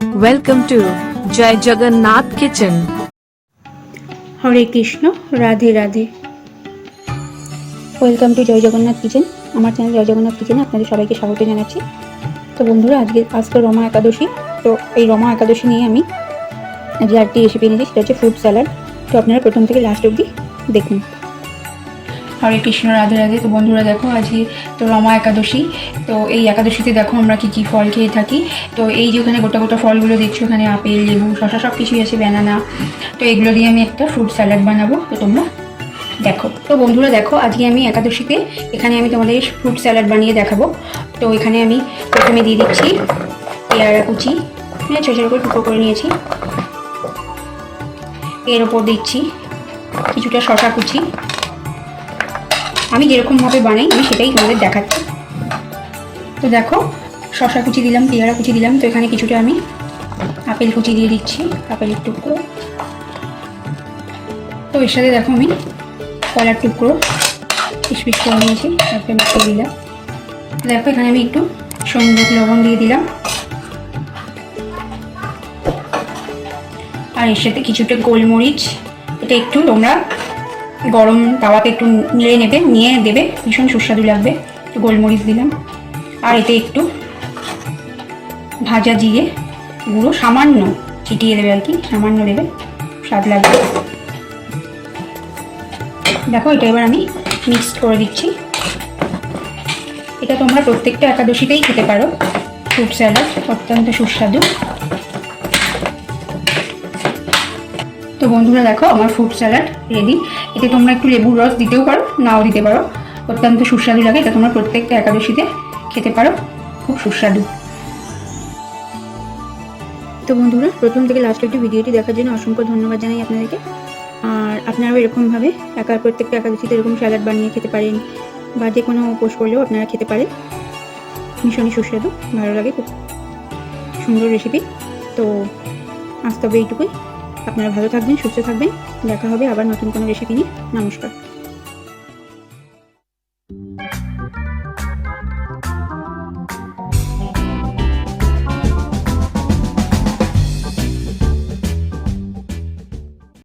Welcome to Jai Jagannath Kitchen. Hare Krishna Radhe Radhe welcome to Jai Jagannath kitchen আমার channel জয় জগন্নাথ কিচেনে আপনাদের সবাইকে স্বাগত জানাচ্ছি। তো বন্ধুরা, আজকে আজ তো রমা একাদশী। তো এই রমা একাদশী নিয়ে আমি আজকে আরেকটি রেসিপি এনেছি, সেটা হচ্ছে ফ্রুট স্যালাড তো আপনারা প্রথম থেকে লাস্ট অবধি দেখুন। হরে কৃষ্ণ, রাধে রাধে। তো বন্ধুরা দেখো, আজকে তো রমা একাদশী। তো এই একাদশীতে দেখো আমরা কি কি ফল খেয়ে থাকি। তো এই যে ওখানে গোটা গোটা ফলগুলো দেখছ, ওখানে আপেল, লেবু শশা সব কিছুই আছে ব্যানানা তো এগুলো দিয়ে আমি একটা ফ্রুট স্যালাড বানাবো। তো তোমরা দেখো। তো বন্ধুরা দেখো, আজকে আমি একাদশীতে এখানে আমি তোমাদের ফ্রুট স্যালাড বানিয়ে দেখাবো। তো এখানে আমি প্রথমে দিয়ে দিচ্ছি পেয়ারা কুচি। হ্যাঁ ছোটো ছোটো করে টুকরো করে নিয়েছি। এর ওপর দিচ্ছি কিছুটা শশা কুচি। আমি যেরকমভাবে বানাই, আমি সেটাই তোমাদের দেখাচ্ছি। তো দেখো শশা কুচি দিলাম, পেয়ারা কুচি দিলাম, তো এখানে কিছুটা আমি আপেল কুচি দিয়ে দিচ্ছি, আপেলের টুকরো। তো এর সাথে দেখো আমি কলার টুকরো পিস করে নিয়েছি, তারপরে মিশিয়ে দিলাম। দেখো, এখানে আমি একটু সন্দুক লবণ দিয়ে দিলাম। আর এর সাথে কিছুটা গোলমরিচ, এটা একটু তোমরা গরম তাওয়াতে একটু নিয়ে নেবে, নিয়ে দেবে, ভীষণ সুস্বাদু লাগবে। একটু গোলমরিচ দিলাম। আর এতে একটু ভাজা জিরে গুঁড়ো, সামান্য ছিটিয়ে দেবে আর কি, সামান্য দেবে, স্বাদ লাগবে। দেখো, এটা এবার আমি মিক্সড করে দিচ্ছি। এটা তোমরা প্রত্যেকটা একাদশীতেই খেতে পারো। ফ্রুট স্যালাড অত্যন্ত সুস্বাদু। তো বন্ধুরা দেখো, আমার ফ্রুট স্যালাড রেডি এতে তোমরা একটু লেবুর রস দিতেও পারো, নাও দিতে পারো। অত্যন্ত সুস্বাদু লাগে, এটা তোমরা প্রত্যেকটা একাদশীতে খেতে পারো। খুব সুস্বাদু। তো বন্ধুরা, প্রথম থেকে লাস্ট অব্দি ভিডিওটি দেখার জন্য অসংখ্য ধন্যবাদ জানাই আপনাদেরকে। আর আপনারাও এরকমভাবে একা, প্রত্যেকটা একাদশীতে এরকম স্যালাড বানিয়ে খেতে পারেন বা যে কোনো উপোস করলেও আপনারা খেতে পারেন। ভীষণই সুস্বাদু, ভালো লাগে, খুব সুন্দর রেসিপি তো আজ তবে এইটুকুই। আপনারা ভালো থাকবেন সুস্থ থাকবেন। দেখা হবে আবার নতুন কোনো রেসিপি নিয়ে। নমস্কার।